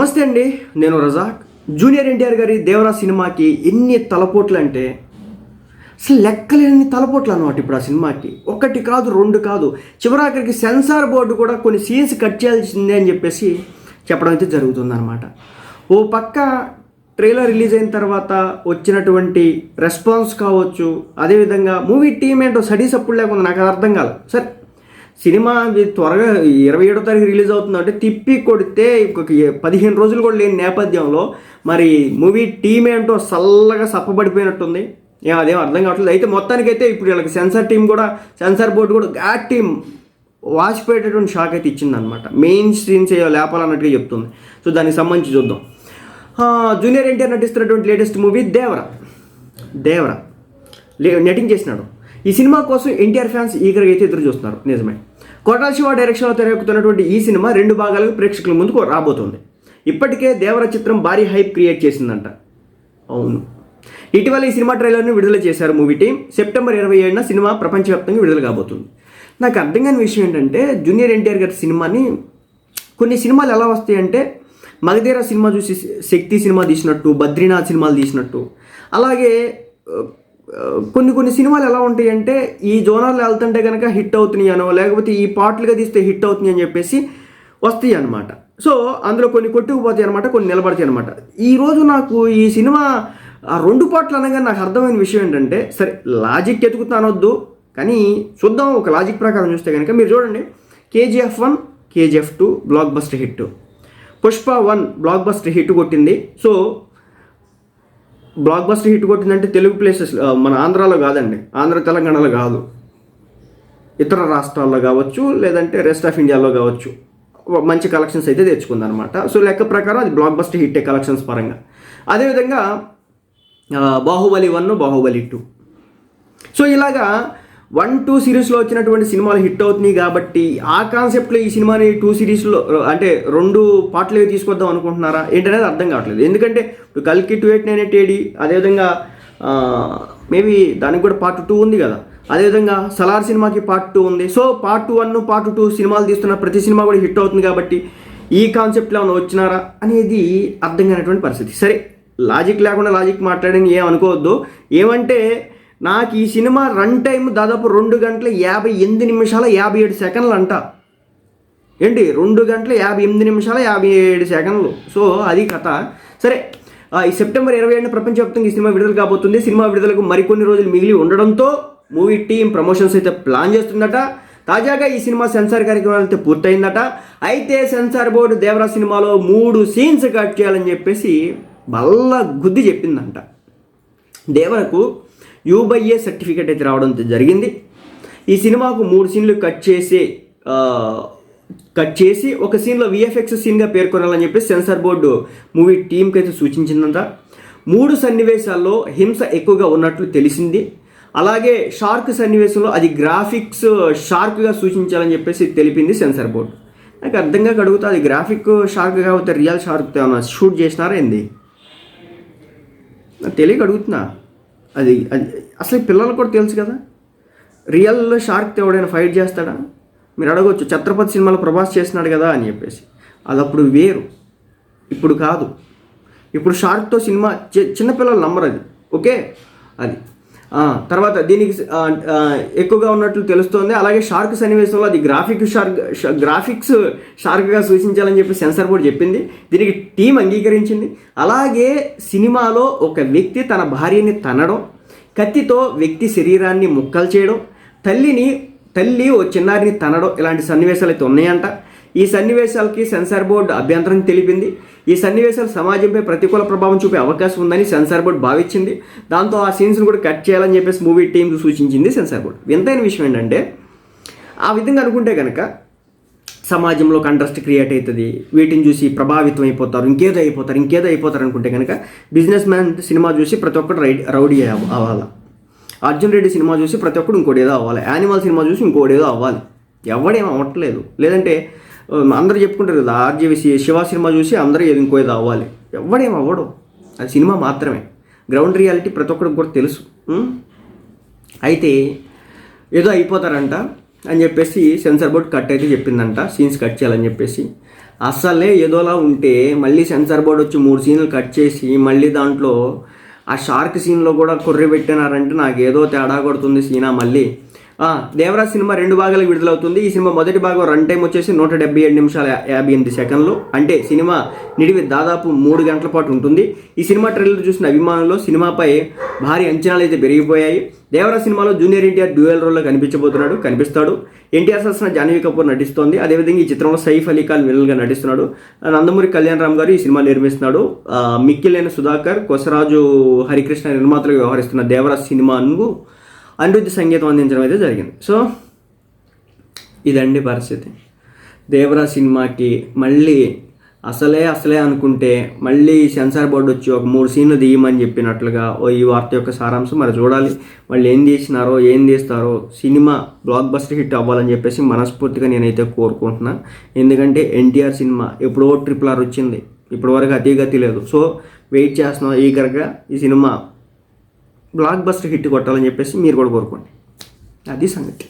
నమస్తే అండి నేను రజాక్. జూనియర్ ఎన్టీఆర్ గారి దేవరా సినిమాకి ఎన్ని తలపోట్లు అంటే అసలు లెక్కలేని తలపోట్లు అనమాట ఇప్పుడు ఆ సినిమాకి. ఒకటి కాదు రెండు కాదు. చివరాఖరికి సెన్సార్ బోర్డు కూడా కొన్ని సీన్స్ కట్ చేయాల్సిందే అని చెప్పేసి చెప్పడం అయితే జరుగుతుందన్నమాట. ఓ పక్క ట్రైలర్ రిలీజ్ అయిన తర్వాత వచ్చినటువంటి రెస్పాన్స్ కావచ్చు అదేవిధంగా మూవీ టీం ఏంటో స్టడీస్ అప్పుడు లేకుండా నాకు అర్థం కాదు సరే సినిమా త్వరగా ఇరవై ఏడో తారీఖు రిలీజ్ అవుతుందంటే తిప్పి కొడితే ఇంకొక పదిహేను రోజులు కూడా లేని నేపథ్యంలో మరి మూవీ టీం ఏంటో చల్లగా సప్పబడిపోయినట్టుంది. ఏం అదేం అర్థం కావట్లేదు. అయితే మొత్తానికైతే ఇప్పుడు వీళ్ళకి సెన్సార్ టీం కూడా సెన్సార్ బోర్డు కూడా ఘాట్ టీం వాచిపోయేటటువంటి షాక్ అయితే ఇచ్చిందనమాట మెయిన్ సీన్స్ ఏవో లేపాలన్నట్టుగా చెప్తుంది. సో దానికి సంబంధించి చూద్దాం. జూనియర్ ఎన్టీఆర్ నటిస్తున్నటువంటి లేటెస్ట్ మూవీ దేవరా. దేవరా. లే నటించేసినాడు. ఈ సినిమా కోసం ఎన్టీఆర్ ఫ్యాన్స్ ఈగర్గా అయితే ఎదురు చూస్తున్నారు. నిజమే. కోటాల శివ డైరెక్షన్లో తెరకెక్కుతున్నటువంటి ఈ సినిమా రెండు భాగాలకు ప్రేక్షకుల ముందుకు రాబోతోంది. ఇప్పటికే దేవర చిత్రం భారీ హైప్ క్రియేట్ చేసిందంట. అవును. ఇటీవల ఈ సినిమా ట్రైలర్ని విడుదల చేశారు మూవీ టీం. సెప్టెంబర్ ఇరవై ఏడున సినిమా ప్రపంచవ్యాప్తంగా విడుదల కాబోతుంది. నాకు అర్థం కాని విషయం ఏంటంటే జూనియర్ ఎన్టీఆర్ గారి సినిమాని కొన్ని సినిమాలు ఎలా వస్తాయంటే మగధీర సినిమా చూసి శక్తి సినిమా తీసినట్టు బద్రీనాథ్ సినిమాలు తీసినట్టు అలాగే కొన్ని కొన్ని సినిమాలు ఎలా ఉంటాయి అంటే ఈ జోనర్లో వెళ్తుంటే కనుక హిట్ అవుతున్నాయనో లేకపోతే ఈ పాటలుగా తీస్తే హిట్ అవుతున్నాయి అని చెప్పేసి వస్తాయి అనమాట సో అందులో కొన్ని కొట్టుకుపోతాయి అనమాట కొన్ని నిలబడతాయి అనమాట ఈరోజు నాకు ఈ సినిమా ఆ రెండు పాటలు అనగా నాకు అర్థమైన విషయం ఏంటంటే సరే లాజిక్ ఎతుకుతా అనొద్దు కానీ చూద్దాం ఒక లాజిక్ ప్రకారం చూస్తే కనుక మీరు చూడండి KGF one KGF two blockbuster hit. Pushpa one blockbuster hit కొట్టింది. సో బ్లాక్ బస్టర్ హిట్ కొట్టిందంటే తెలుగు ప్లేసెస్ మన ఆంధ్రాలో కాదండి. ఆంధ్ర తెలంగాణలో కాదు. ఇతర రాష్ట్రాల్లో కావచ్చు లేదంటే రెస్ట్ ఆఫ్ ఇండియాలో కావచ్చు. మంచి కలెక్షన్స్ అయితే తెచ్చుకుందనమాట సో లెక్క ప్రకారం అది బ్లాక్ బస్టర్ హిట్ కలెక్షన్స్ పరంగా. అదేవిధంగా Baahubali one Baahubali two so ఇలాగా వన్ టూ సిరీస్లో వచ్చినటువంటి సినిమాలు హిట్ అవుతున్నాయి కాబట్టి ఆ కాన్సెప్ట్లో ఈ సినిమాని టూ సిరీస్లో అంటే రెండు పార్ట్లు తీసుకొద్దాం అనుకుంటున్నారా ఏంటనేది అర్థం కావట్లేదు. ఎందుకంటే ఇప్పుడు కల్కి two eight nine eight AD అదేవిధంగా మేబీ దానికి కూడా పార్ట్ టూ ఉంది కదా. అదేవిధంగా సలార్ సినిమాకి పార్ట్ టూ ఉంది. So part two one part two సినిమాలు తీస్తున్న ప్రతి సినిమా కూడా హిట్ అవుతుంది కాబట్టి ఈ కాన్సెప్ట్లో ఏమైనా వచ్చినారా అనేది అర్థం కానటువంటి పరిస్థితి. సరే లాజిక్ లేకుండా లాజిక్ మాట్లాడని ఏం అనుకోవద్దు ఏమంటే నాకు ఈ సినిమా రన్ టైం దాదాపు రెండు గంటల యాభై ఎనిమిది నిమిషాల యాభై ఏడు సెకండ్లు అంట ఏంటి? రెండు గంటల యాభై ఎనిమిది నిమిషాల యాభై ఏడు సెకండ్లు. సో అది కథ. సరే ఆ, ఈ సెప్టెంబర్ ఇరవై ఏడున ప్రపంచవ్యాప్తంగా ఈ సినిమా విడుదల కాబోతుంది. సినిమా విడుదలకు మరికొన్ని రోజులు మిగిలి ఉండడంతో మూవీ టీం ప్రమోషన్స్ అయితే ప్లాన్ చేస్తుందట. తాజాగా ఈ సినిమా సెన్సార్ కార్యక్రమాలు అయితే పూర్తయిందట. అయితే సెన్సార్ బోర్డు దేవరా సినిమాలో మూడు సీన్స్ కట్ చేయాలని చెప్పేసి బల్ల గుద్ది చెప్పిందంట. దేవరకు యూబైఏ సర్టిఫికేట్ అయితే రావడం జరిగింది. ఈ సినిమాకు మూడు సీన్లు కట్ చేసి కట్ చేసి ఒక సీన్లో విఎఫ్ఎక్స్ సీన్గా పేర్కొనాలని చెప్పి సెన్సార్ బోర్డు మూవీ టీంకి అయితే సూచించిందంట. మూడు సన్నివేశాల్లో హింస ఎక్కువగా ఉన్నట్లు తెలిసింది. అలాగే షార్క్ సన్నివేశంలో అది గ్రాఫిక్స్ షార్క్గా సూచించాలని చెప్పేసి తెలిపింది సెన్సార్ బోర్డు. నాకు అర్థంగా అడుగుతా అది గ్రాఫిక్ షార్క్ కాకపోతే రియల్ షార్క్ ఏమైనా షూట్ చేసినారా ఏంది? తెలియక అడుగుతున్నా. అది అది అసలు ఈ పిల్లలకు కూడా తెలుసు కదా? రియల్ షార్క్ ఎవడైనా ఫైట్ చేస్తాడా? మీరు అడగవచ్చు ఛత్రపతి సినిమాలో ప్రభాస్ చేస్తున్నాడు కదా అని చెప్పేసి. అది అప్పుడు వేరు. ఇప్పుడు కాదు. ఇప్పుడు షార్క్తో సినిమా చిన్నపిల్లలు నమ్మరు అది. ఓకే? అది. తర్వాత దీనికి ఎక్కువగా ఉన్నట్లు తెలుస్తోంది. అలాగే షార్క్ సన్నివేశంలో అది గ్రాఫిక్ షార్క్ గ్రాఫిక్స్ షార్క్గా సూచించాలని చెప్పి సెన్సార్ బోర్డు చెప్పింది. దీనికి టీం అంగీకరించింది. అలాగే సినిమాలో ఒక వ్యక్తి తన భార్యని తనడం కత్తితో వ్యక్తి శరీరాన్ని ముక్కలు చేయడం తల్లిని తల్లి ఓ చిన్నారిని తనడం ఇలాంటి సన్నివేశాలు అయితే ఉన్నాయంట. ఈ సన్నివేశాలకి సెన్సార్ బోర్డు అభ్యంతరం తెలిపింది. ఈ సన్నివేశాలు సమాజంపై ప్రతికూల ప్రభావం చూపే అవకాశం ఉందని సెన్సార్ బోర్డు భావించింది. దాంతో ఆ సీన్స్ను కూడా కట్ చేయాలని చెప్పేసి మూవీ టీం సూచించింది సెన్సార్ బోర్డు. వింతైన విషయం ఏంటంటే ఆ విధంగా అనుకుంటే కనుక సమాజంలో కంట్రస్ట్ క్రియేట్ అవుతుంది. వీటిని చూసి ప్రభావితం అయిపోతారు ఇంకేదో అయిపోతారు ఇంకేదో అయిపోతారు అనుకుంటే కనుక బిజినెస్ మ్యాన్ సినిమా చూసి ప్రతి ఒక్కరు రై రౌడీ అవ్వాలి. అర్జున్ రెడ్డి సినిమా చూసి ప్రతి ఒక్కడు ఇంకోటి ఏదో అవ్వాలి. యానిమల్ సినిమా చూసి ఇంకోటి ఏదో అవ్వాలి. ఎవడేం అవ్వట్లేదు. లేదంటే అందరూ చెప్పుకుంటారు కదా ఆర్జీవి శివ సినిమా చూసి అందరూ ఏదో ఇంకో ఏదో అవ్వాలి. ఎవడేం అవ్వడు. అది సినిమా మాత్రమే. గ్రౌండ్ రియాలిటీ ప్రతి ఒక్కరికి కూడా తెలుసు. అయితే ఏదో అయిపోతారంట అని చెప్పేసి సెన్సార్ బోర్డ్ కట్ అయితే చెప్పిందంట సీన్స్ కట్ చేయాలని చెప్పేసి. అస్సలే ఏదోలా ఉంటే మళ్ళీ సెన్సార్ బోర్డ్ వచ్చి మూడు సీన్లు కట్ చేసి మళ్ళీ దాంట్లో ఆ షార్క్ సీన్లో కూడా కొర్రె పెట్టినారంటే నాకు ఏదో తేడా కొడుతుంది సీనా మళ్ళీ. దేవరాజ్ సినిమా రెండు భాగాలకు విడుదలవుతుంది. ఈ సినిమా మొదటి భాగం రన్ టైం వచ్చేసి నూట డెబ్బై ఏడు నిమిషాల యాభై ఎనిమిది సెకండ్లు. అంటే సినిమా నిడివి దాదాపు మూడు గంటల పాటు ఉంటుంది. ఈ సినిమా ట్రైలర్ చూసిన అభిమానులు సినిమాపై భారీ అంచనాలు అయితే పెరిగిపోయాయి. దేవరాజ్ సినిమాలో జూనియర్ ఎన్టీఆర్ డ్యూయల్ రోల్లో కనిపించబోతున్నాడు కనిపిస్తాడు. ఎన్టీఆర్ సరసన జాహ్నవి కపూర్ నటిస్తోంది. అదేవిధంగా ఈ చిత్రంలో సైఫ్ అలీ ఖాన్ విలన్గా నటిస్తున్నాడు. నందమూరి కళ్యాణ్ రామ్ గారు ఈ సినిమా నిర్మిస్తున్నాడు. మిక్కిలేని సుధాకర్ కొసరాజు హరికృష్ణ నిర్మాతలు వ్యవహరిస్తున్న దేవరాజ్ సినిమాను అనిరుద్ధి సంగీతం అందించడం అయితే జరిగింది. సో ఇదండి పరిస్థితి. దేవరా సినిమాకి మళ్ళీ అసలే అసలే అనుకుంటే మళ్ళీ సెన్సార్ బోర్డు వచ్చి ఒక మూడు సీన్లు తీయమని చెప్పినట్లుగా ఓ ఈ వార్త యొక్క సారాంశం మరి చూడాలి. వాళ్ళు ఏం తీసినారో ఏం తీస్తారో సినిమా బ్లాక్ బస్టర్ హిట్ అవ్వాలని చెప్పేసి మనస్ఫూర్తిగా నేనైతే కోరుకుంటున్నాను ఎందుకంటే ఎన్టీఆర్ సినిమా ఎప్పుడో ట్రిపుల్ ఆర్ వచ్చింది. ఇప్పటివరకు అతిగతి లేదు. సో వెయిట్ చేస్తున్నాం. ఈగర్గా ఈ సినిమా బ్లాక్ బస్టర్ హిట్ కొట్టాలని చెప్పేసి మీరు కూడా కోరుకోండి. అది సంగతి.